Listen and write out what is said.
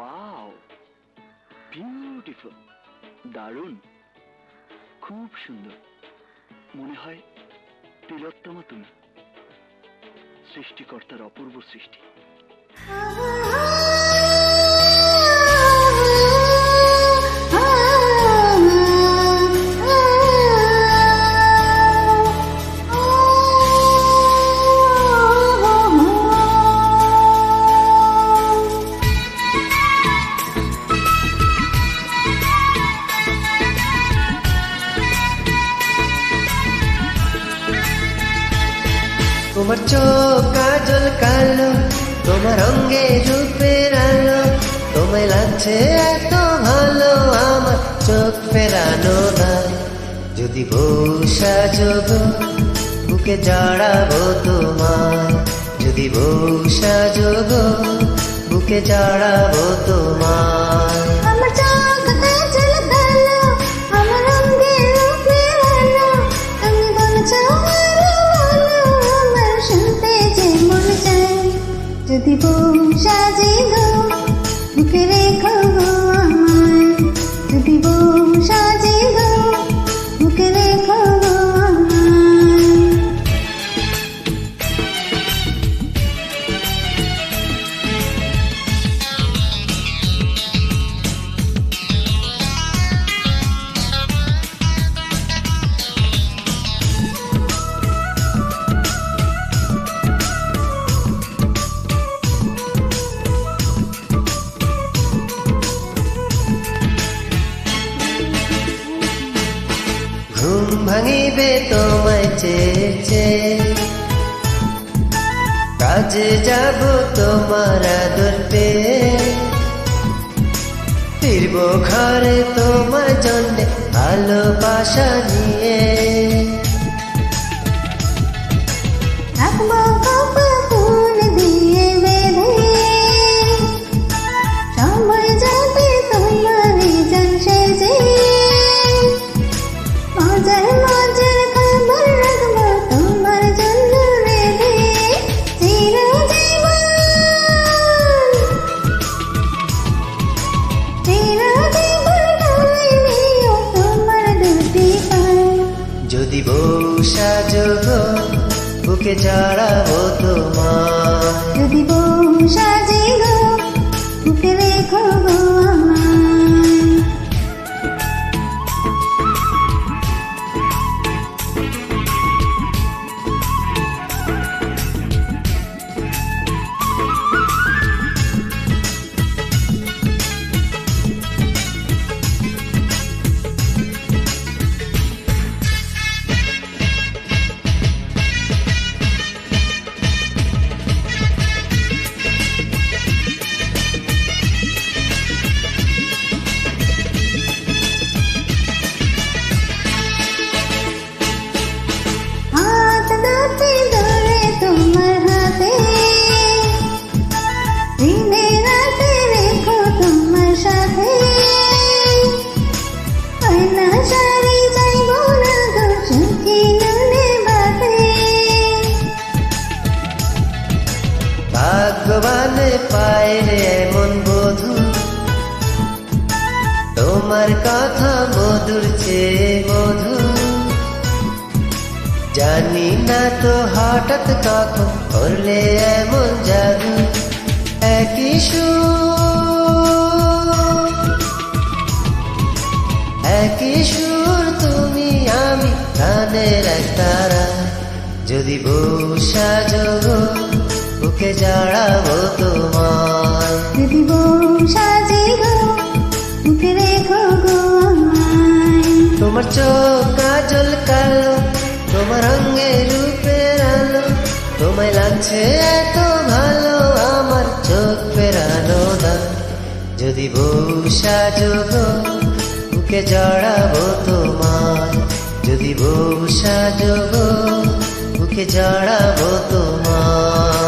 Wow beautiful দারুণ. খুব সুন্দর। মনে হয় তিলোত্তমা তুমি সৃষ্টিকর্তার অপূর্ব সৃষ্টি। তোমার চোখ কাজল কালো, তোমার অঙ্গে রূপের আলো তোমায় লাগছে এত ভালো, আমার চোখ ফেরানো না। যদি বসা যোগ, বুকে জড়াবো তোমার যদি বসা যোগ, বুকে জড়াবো তোমার ভাঙিবে তোমায় চেয়েছে কাজে যাব তোমার আদর পেয়ে। ফিরব ঘরে তোমার জন্য ভালোবাসা নিয়ে। যদি বসা যোগ বুকে চড়াবো তোমার। যদি বউ ভাগ্যবান পায় রে এমন বধু। তোমার কথা মধুর চেয়ে মধু জানি না তো হঠাৎ কখন করলে এমন জাদু। একই সুর। একই সুর তুমি আমি গানের এক তারা। যদি যোগ বুকে জড়াবো তোমার যদি বউ সাজে গো রেখো গো তোমার চোখ কাজল কালো তোমার অঙ্গে রূপের আলো তোমায় লাগছে এত ভালো আমার চোখ পেরানো না। যদি বসা যোগ বুকে জড়াবো তোমার যদি বসা যোগ বুকে জড়াবো তোমার